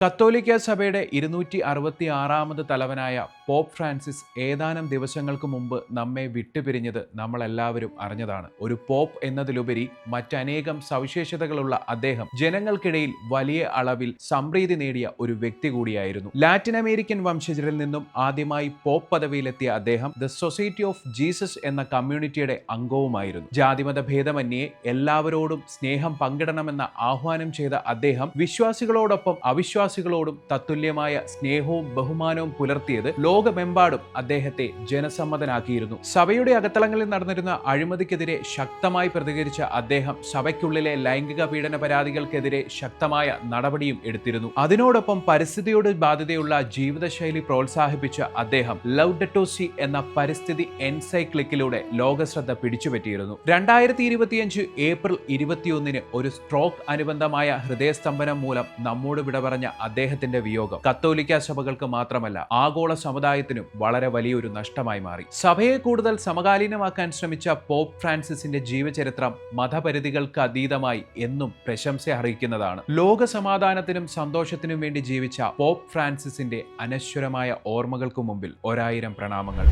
കത്തോലിക്ക സഭയുടെ ഇരുന്നൂറ്റി അറുപത്തി ആറാമത് തലവനായ പോപ്പ് ഫ്രാൻസിസ് ഏതാനും ദിവസങ്ങൾക്ക് മുമ്പ് നമ്മെ വിട്ടുപിരിഞ്ഞത് നമ്മളെല്ലാവരും അറിഞ്ഞതാണ്. ഒരു പോപ്പ് എന്നതിലുപരി മറ്റനേകം സവിശേഷതകളുള്ള അദ്ദേഹം ജനങ്ങൾക്കിടയിൽ വലിയ അളവിൽ സംപ്രീതി നേടിയ ഒരു വ്യക്തി കൂടിയായിരുന്നു. ലാറ്റിൻ അമേരിക്കൻ വംശജരിൽ നിന്നും ആദ്യമായി പോപ്പ് പദവിയിലെത്തിയ അദ്ദേഹം ദ സൊസൈറ്റി ഓഫ് ജീസസ് എന്ന കമ്മ്യൂണിറ്റിയുടെ അംഗവുമായിരുന്നു. ജാതിമത ഭേദമന്യേ എല്ലാവരോടും സ്നേഹം പങ്കിടണമെന്ന ആഹ്വാനം ചെയ്ത അദ്ദേഹം വിശ്വാസികളോടൊപ്പം അവിശ്വാസികളോടും തത്തുല്യമായ സ്നേഹവും ബഹുമാനവും പുലർത്തിയത് ലോകമെമ്പാടും അദ്ദേഹത്തെ ജനസമ്മതനാക്കിയിരുന്നു. സഭയുടെ അകത്തളങ്ങളിൽ നടന്നിരുന്ന അഴിമതിക്കെതിരെ ശക്തമായി പ്രതികരിച്ച അദ്ദേഹം സഭയ്ക്കുള്ളിലെ ലൈംഗിക പീഡന പരാതികൾക്കെതിരെ ശക്തമായ നടപടിയും എടുത്തിരുന്നു. അതിനോടൊപ്പം പരിസ്ഥിതിയോട് ബാധ്യതയുള്ള ജീവിതശൈലി പ്രോത്സാഹിപ്പിച്ച അദ്ദേഹം ലവ് ഡെറ്റോസി എന്ന പരിസ്ഥിതി എൻസൈക്ലിക്കിലൂടെ ലോകശ്രദ്ധ പിടിച്ചുപറ്റിയിരുന്നു. രണ്ടായിരത്തി ഇരുപത്തിയഞ്ച് ഏപ്രിൽ ഇരുപത്തിയൊന്നിന് ഒരു സ്ട്രോക്ക് അനുബന്ധമായ ഹൃദയസ്തംഭനം മൂലം നമ്മോട് വിട പറഞ്ഞ അദ്ദേഹത്തിന്റെ വിയോഗം കത്തോലിക്ക സഭകൾക്ക് മാത്രമല്ല ആഗോള സമുദായത്തിനും വളരെ വലിയൊരു നഷ്ടമായി മാറി. സഭയെ കൂടുതൽ സമകാലീനമാക്കാൻ ശ്രമിച്ച പോപ്പ് ഫ്രാൻസിസിന്റെ ജീവചരിത്രം മതപരിധികൾക്ക് അതീതമായി എന്നും പ്രശംസ അർഹിക്കുന്നതാണ്. ലോക സമാധാനത്തിനും സന്തോഷത്തിനും വേണ്ടി ജീവിച്ച പോപ്പ് ഫ്രാൻസിസിന്റെ അനശ്വരമായ ഓർമ്മകൾക്ക് മുമ്പിൽ ഒരായിരം പ്രണാമങ്ങൾ.